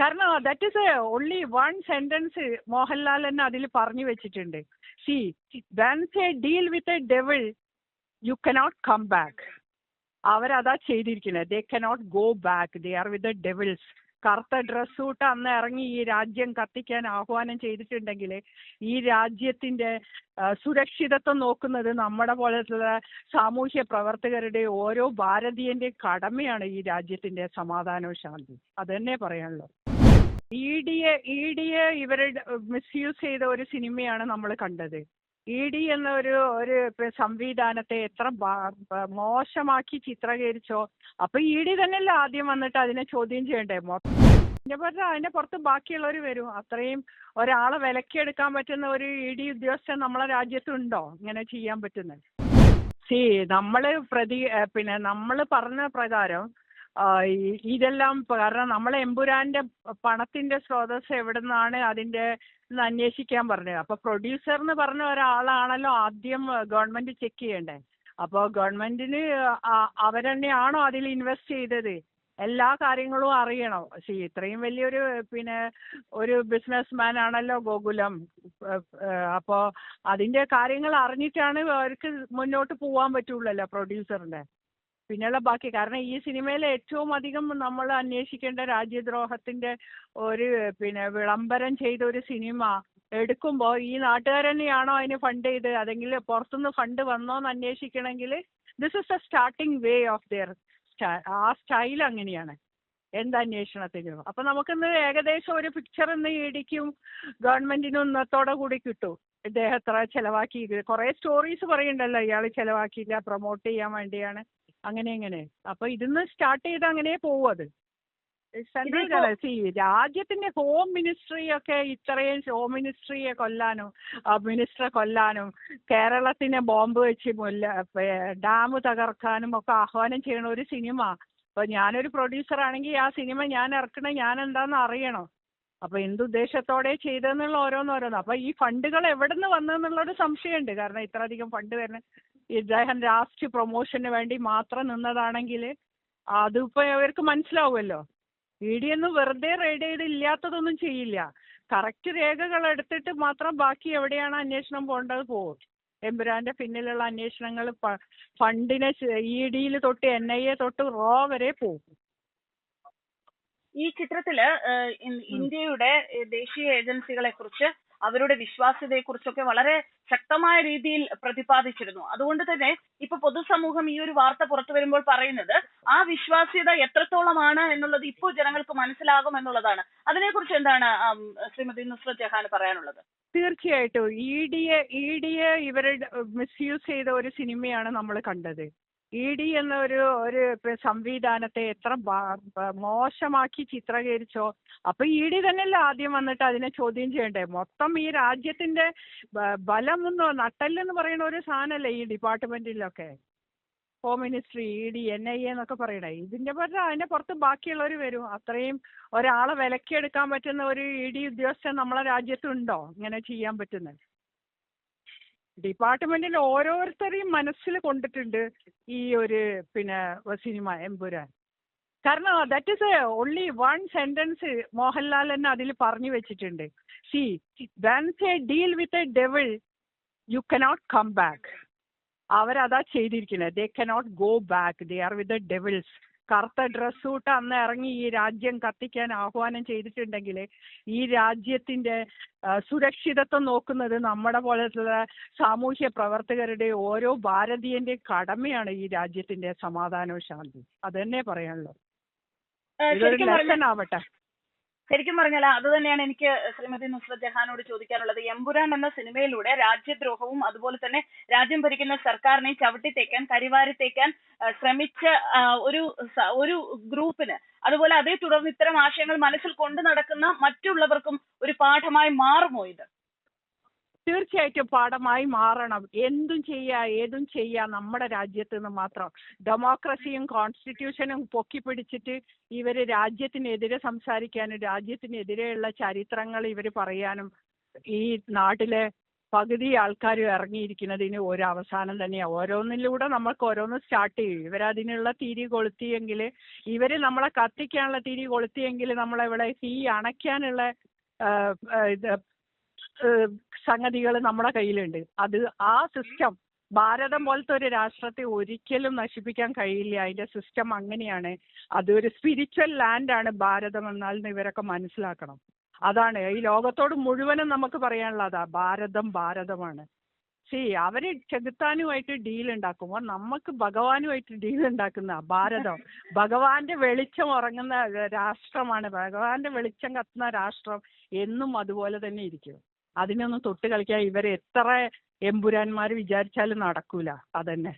കാരണം that is only one sentence Mohanlal തന്നെ അതിൽ പറഞ്ഞു വെച്ചിട്ടുണ്ട്. See once a deal with a devil you cannot come back അവരതാ ചെയ്തിരിക്കുന്നത്. They cannot go back they are with devils കറുത്ത dress ഇട്ട് അന്ന് ഇറങ്ങി ഈ രാജ്യം കത്തിക്കാൻ ആഹ്വാനം ചെയ്തിട്ടുണ്ടെങ്കിൽ ഈ രാജ്യത്തിന്റെ സുരക്ഷിതത്വം നോക്കുന്നത് നമ്മുടെ പോലത്തുള്ള സാമൂഹ്യ പ്രവർത്തകരുടെ ഓരോ ഭാരതീയന്റെ കടമയാണ് ഈ രാജ്യത്തിന്റെ സമാധാനവും ശാന്തി അതന്നെ പറയാനുള്ളൂ. ഇ ഡിയെ ഇ ഡിയെ ഇവരുടെ മിസ്യൂസ് ചെയ്ത ഒരു സിനിമയാണ് നമ്മൾ കണ്ടത്. ഇ ഡി എന്ന ഒരു ഒരു സംവിധാനത്തെ എത്ര മോശമാക്കി ചിത്രീകരിച്ചോ അപ്പൊ ഇ ഡി തന്നെയല്ലേ ആദ്യം വന്നിട്ട് അതിനെ ചോദ്യം ചെയ്യണ്ടേ? മൊത്തം പറഞ്ഞാൽ അതിന്റെ പുറത്ത് ബാക്കിയുള്ളവർ വരും. അത്രയും ഒരാളെ വിലക്കിയെടുക്കാൻ പറ്റുന്ന ഒരു ഇ ഡി ഉദ്യോഗസ്ഥൻ നമ്മളെ രാജ്യത്തുണ്ടോ? ഇങ്ങനെ ചെയ്യാൻ പറ്റുന്നത്? സി നമ്മൾ പ്രതി പിന്നെ നമ്മൾ പറഞ്ഞ പ്രകാരം ഇതെല്ലാം കാരണം നമ്മളെ എമ്പുരാന്റെ പണത്തിന്റെ സ്രോതസ് എവിടെ നിന്നാണ് അതിന്റെ എന്ന് അന്വേഷിക്കാൻ പറഞ്ഞത്. അപ്പൊ പ്രൊഡ്യൂസർ എന്ന് പറഞ്ഞ ഒരാളാണല്ലോ ആദ്യം ഗവൺമെന്റ് ചെക്ക് ചെയ്യേണ്ടേ? അപ്പോൾ ഗവൺമെന്റിന് അവരെന്നെയാണോ അതിൽ ഇൻവെസ്റ്റ് ചെയ്തത്? എല്ലാ കാര്യങ്ങളും അറിയണം. സി ഇത്രയും വലിയൊരു പിന്നെ ഒരു ബിസിനസ് മാൻ ആണല്ലോ ഗോകുലം. അപ്പോൾ അതിന്റെ കാര്യങ്ങൾ അറിഞ്ഞിട്ടാണ് അവർക്ക് മുന്നോട്ട് പോവാൻ പറ്റുള്ളല്ലോ പ്രൊഡ്യൂസറിന്റെ. പിന്നെയുള്ള ബാക്കി. കാരണം ഈ സിനിമയിലെ ഏറ്റവും അധികം നമ്മൾ അന്വേഷിക്കേണ്ട രാജ്യദ്രോഹത്തിന്റെ ഒരു പിന്നെ വിളംബരം ചെയ്ത ഒരു സിനിമ എടുക്കുമ്പോൾ ഈ നാട്ടുകാർ തന്നെയാണോ അതിന് ഫണ്ട് ചെയ്ത്? അതെങ്കിൽ പുറത്തുനിന്ന് ഫണ്ട് വന്നോ എന്ന് അന്വേഷിക്കണമെങ്കിൽ this is a starting way of their ആ സ്റ്റൈൽ അങ്ങനെയാണ്. എന്ത് അന്വേഷണത്തിനും? അപ്പൊ നമുക്കിന്ന് ഏകദേശം ഒരു പിക്ചർ ഇന്ന് ഇടിക്കും ഗവൺമെന്റിനും ഇന്നത്തോടെ കൂടി കിട്ടും. ഇദ്ദേഹം എത്ര ചെലവാക്കി. കുറെ സ്റ്റോറീസ് പറയുന്നുണ്ടല്ലോ ഇയാൾ ചെലവാക്കിയില്ല പ്രൊമോട്ട് ചെയ്യാൻ വേണ്ടിയാണ്. അങ്ങനെ അങ്ങനെ. അപ്പൊ ഇതിന്ന് സ്റ്റാർട്ട് ചെയ്ത് അങ്ങനെ പോവും അത്. സി രാജ്യത്തിന്റെ ഹോം മിനിസ്ട്രി ഒക്കെ ഇത്രയും ഹോം മിനിസ്ട്രിയെ കൊല്ലാനും മിനിസ്റ്ററെ കൊല്ലാനും കേരളത്തിനെ ബോംബ് വെച്ച് മുല്ല ഡാം തകർക്കാനും ഒക്കെ ആഹ്വാനം ചെയ്യണ ഒരു സിനിമ അപ്പൊ ഞാനൊരു പ്രൊഡ്യൂസർ ആണെങ്കിൽ ആ സിനിമ ഞാൻ ഇറക്കണ ഞാൻ എന്താന്ന് അറിയണം. അപ്പൊ എന്തുദ്ദേശത്തോടെ ചെയ്തെന്നുള്ള ഓരോന്നോരോന്ന് അപ്പൊ ഈ ഫണ്ടുകൾ എവിടെ നിന്ന് വന്നെന്നുള്ളൊരു സംശയമുണ്ട്. കാരണം ഇത്രയധികം ഫണ്ട് വരുന്ന ഇദ്ദേഹം ലാസ്റ്റ് പ്രൊമോഷന് വേണ്ടി മാത്രം നിന്നതാണെങ്കിൽ അതിപ്പോ അവർക്ക് മനസ്സിലാവുമല്ലോ. ഇ ഡി ഒന്നും വെറുതെ റെയ്ഡ് ചെയ്ത് ഇല്ലാത്തതൊന്നും ചെയ്യില്ല. കറക്റ്റ് രേഖകൾ എടുത്തിട്ട് മാത്രം ബാക്കി എവിടെയാണ് അന്വേഷണം പോകേണ്ടത് പോകും എമ്പുരാന്റെ പിന്നിലുള്ള അന്വേഷണങ്ങൾ ഫണ്ടിനെ ഇ ഡിയിൽ തൊട്ട് എൻ ഐ എ തൊട്ട് റോ വരെ പോകും ഈ ചിത്രത്തിൽ ഇന്ത്യയുടെ ദേശീയ ഏജൻസികളെ കുറിച്ച് അവരുടെ വിശ്വാസ്യതയെക്കുറിച്ചൊക്കെ വളരെ ശക്തമായ രീതിയിൽ പ്രതിപാദിച്ചിരുന്നു. അതുകൊണ്ട് തന്നെ ഇപ്പൊ പൊതുസമൂഹം ഈ ഒരു വാർത്ത പുറത്തു വരുമ്പോൾ പറയുന്നത് ആ വിശ്വാസ്യത എത്രത്തോളമാണ് എന്നുള്ളത് ഇപ്പോൾ ജനങ്ങൾക്ക് മനസ്സിലാകും എന്നുള്ളതാണ്. അതിനെക്കുറിച്ച് എന്താണ് ശ്രീമതി നുസ്രത് ജഹാൻ പറയാനുള്ളത്? തീർച്ചയായിട്ടും. ഇ ഡിയെ ഇ ഡിയെ ഇവരുടെ മിസ്യൂസ് ചെയ്ത ഒരു സിനിമയാണ് നമ്മൾ കണ്ടത്. ഇ ഡി എന്ന ഒരു ഒരു സംവിധാനത്തെ എത്ര മോശമാക്കി ചിത്രീകരിച്ചോ. അപ്പൊ ഇ ഡി തന്നെയല്ലേ ആദ്യം വന്നിട്ട് അതിനെ ചോദ്യം ചെയ്യണ്ടേ? മൊത്തം ഈ രാജ്യത്തിന്റെ ബലം എന്ന് നട്ടെല്ലെന്ന് പറയുന്ന ഒരു സാധനമല്ലേ ഈ ഡിപ്പാർട്ട്മെന്റിലൊക്കെ? Home ministry E D N I A എന്നൊക്കെ പറയണേ. ഇതിന്റെ പുറത്ത് അതിന്റെ പുറത്ത് ബാക്കിയുള്ളവർ വരും. അത്രയും ഒരാളെ വിലക്കിയെടുക്കാൻ പറ്റുന്ന ഒരു ഇ ഡി ഉദ്യോഗസ്ഥൻ നമ്മളെ രാജ്യത്തുണ്ടോ? ഇങ്ങനെ ചെയ്യാൻ പറ്റുന്നത് ഡിപ്പാർട്ട്മെന്റിൽ ഓരോരുത്തരെയും മനസ്സിൽ കൊണ്ടിട്ടുണ്ട് ഈ ഒരു പിന്നെ സിനിമ എമ്പുരാൻ. കാരണം that is only one sentence Mohanlal തന്നെ അതിൽ പറഞ്ഞു വെച്ചിട്ടുണ്ട്. See once a deal with a devil you cannot come back അവരതാ ചെയ്തിരിക്കുന്നത്. They cannot go back they are with the devils കറുത്ത ഡ്രസ് സൂട്ട് അന്ന് ഇറങ്ങി ഈ രാജ്യം കത്തിക്കാൻ ആഹ്വാനം ചെയ്തിട്ടുണ്ടെങ്കിൽ ഈ രാജ്യത്തിന്റെ സുരക്ഷിതത്വം നോക്കുന്നത് നമ്മുടെ പോലത്തുള്ള സാമൂഹ്യ പ്രവർത്തകരുടെ ഓരോ ഭാരതീയന്റെ കടമയാണ് ഈ രാജ്യത്തിന്റെ സമാധാനവും ശാന്തി അതന്നെ പറയാനുള്ളൂ ഏഹ്, ഇതൊരു ലെസൺ ആവട്ടെ. ശരിക്കും പറഞ്ഞാൽ അത് തന്നെയാണ് എനിക്ക് ശ്രീമതി നുസ്രത് ജഹാനോട് ചോദിക്കാനുള്ളത്. എമ്പുരാൻ എന്ന സിനിമയിലൂടെ രാജ്യദ്രോഹവും അതുപോലെ തന്നെ രാജ്യം ഭരിക്കുന്ന സർക്കാരിനെ ചവിട്ടിത്തേക്കാൻ കരിവാരിത്തേക്കാൻ ശ്രമിച്ച ഒരു ഒരു ഗ്രൂപ്പിന് അതുപോലെ അതേ തുടർന്ന് ഇത്തരം ആശയങ്ങൾ മനസ്സിൽ കൊണ്ടു നടക്കുന്ന മറ്റുള്ളവർക്കും ഒരു പാഠമായി മാറുമോ ഇത്? തീർച്ചയായിട്ടും പാഠമായി മാറണം. എന്തും ചെയ്യാ ഏതും ചെയ്യാ നമ്മുടെ രാജ്യത്ത് നിന്ന് മാത്രം. ഡെമോക്രസിയും കോൺസ്റ്റിറ്റ്യൂഷനും പൊക്കി പിടിച്ചിട്ട് ഇവർ രാജ്യത്തിനെതിരെ സംസാരിക്കാനും രാജ്യത്തിനെതിരെയുള്ള ചരിത്രങ്ങൾ ഇവർ പറയാനും ഈ നാട്ടിലെ പകുതി ആൾക്കാരും ഇറങ്ങിയിരിക്കുന്നതിന് ഒരു അവസാനം തന്നെയാണ് ഓരോന്നിലൂടെ നമ്മൾക്ക് ഓരോന്ന് സ്റ്റാർട്ട് ചെയ്യും. ഇവരതിനുള്ള തിരി കൊളുത്തിയെങ്കിൽ ഇവർ നമ്മളെ കത്തിക്കാനുള്ള തിരി കൊളുത്തിയെങ്കിൽ നമ്മളിവിടെ തീ അണയ്ക്കാനുള്ള സംഗതികൾ നമ്മുടെ കയ്യിലുണ്ട്. അത് ആ സിസ്റ്റം ഭാരതം പോലത്തെ ഒരു രാഷ്ട്രത്തെ ഒരിക്കലും നശിപ്പിക്കാൻ കഴിയില്ല. അതിന്റെ സിസ്റ്റം അങ്ങനെയാണ്. അതൊരു സ്പിരിച്വൽ ലാൻഡാണ് ഭാരതം എന്നാൽ എന്ന് ഇവരൊക്കെ മനസ്സിലാക്കണം. അതാണ്. ഈ ലോകത്തോട് മുഴുവനും നമുക്ക് പറയാനുള്ളത് ഭാരതം ഭാരതമാണ്. സി അവർ ചെകുത്താനുമായിട്ട് ഡീൽ ഉണ്ടാക്കുമ്പോൾ നമുക്ക് ഭഗവാനുമായിട്ട് ഡീൽ ഉണ്ടാക്കുന്ന ഭാരതം. ഭഗവാന്റെ വെളിച്ചം ഉറങ്ങുന്ന രാഷ്ട്രമാണ്. ഭഗവാന്റെ വെളിച്ചം കത്തുന്ന രാഷ്ട്രം എന്നും അതുപോലെ തന്നെ ഇരിക്കും. അതിനൊന്നും തൊട്ട് കളിക്കാൻ ഇവർ എത്ര എമ്പുരാന്മാർ വിചാരിച്ചാലും നടക്കൂല. അതന്നെ.